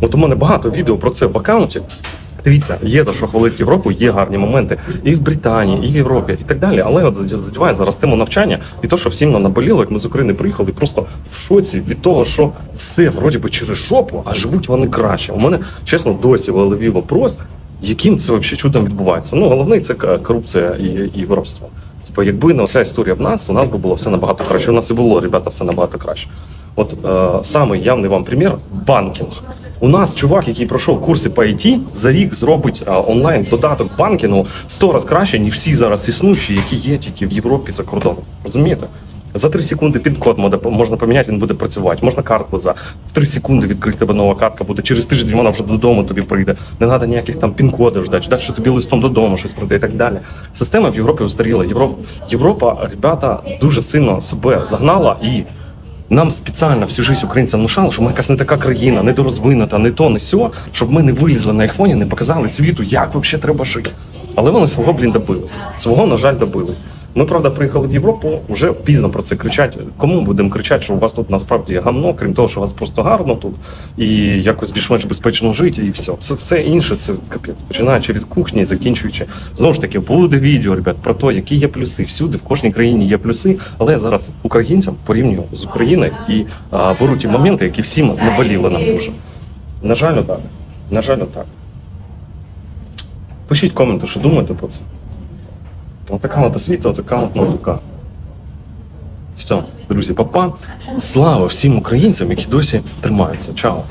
От у мене багато відео про це в аккаунті. Дивіться, є за що хвалити Європу, є гарні моменти і в Британії, і в Європі, і так далі. Але от задіває зараз тему навчання і то, що всім нам наболіло, як ми з України приїхали, просто в шоці від того, що все вроді би через жопу, а живуть вони краще. У мене чесно досі в голові вопрос, яким це взагалі чудом відбувається. Ну головний це корупція і, і воровство. Типу, якби не оця історія в нас, у нас би було все набагато краще. У нас і було, ребята, все набагато краще. От е, самий явний вам примір банкінг. У нас чувак, який пройшов курси по IT, за рік зробить е, онлайн додаток банкінгу 100 разів краще, ніж всі зараз існуючі, які є тільки в Європі за кордоном. Розумієте? За 3 секунди пін-код можна поміняти, він буде працювати. Можна картку за 3 секунди відкрити тебе нова картка буде. Через тиждень вона вже додому тобі прийде. Не треба ніяких там пін-кодів ждати, ждати, що тобі листом додому щось прийде і так далі. Система в Європі устаріла. Європа, Європа, ребята, дуже сильно себе загнала і нам спеціально всю життя українцям внушали, що ми якась не така країна, недорозвинута, не то, не сьо, щоб ми не вилізли на айфоні, не показали світу, як взагалі треба жити. Але вони свого, блін, добились. Свого, на жаль, добились. Ми, правда, приїхали в Європу, вже пізно про це кричать. Кому будемо кричати, що у вас тут насправді гамно, крім того, що у вас просто гарно тут і якось більш-менш безпечно жити, і все. Все, все інше це капець. Починаючи від кухні, закінчуючи. Знову ж таки, буде відео, ребят, про те, які є плюси. Всюди, в кожній країні є плюси, але я зараз українцям порівнюю з Україною і а, беру ті моменти, які всім наболіли нам дуже. На жаль, так. На жаль, так. Пишіть коменти, що думаєте про це. Отака от освіта, отака от наука. Все, друзі, папа. Слава всім українцям, які досі тримаються. Чао.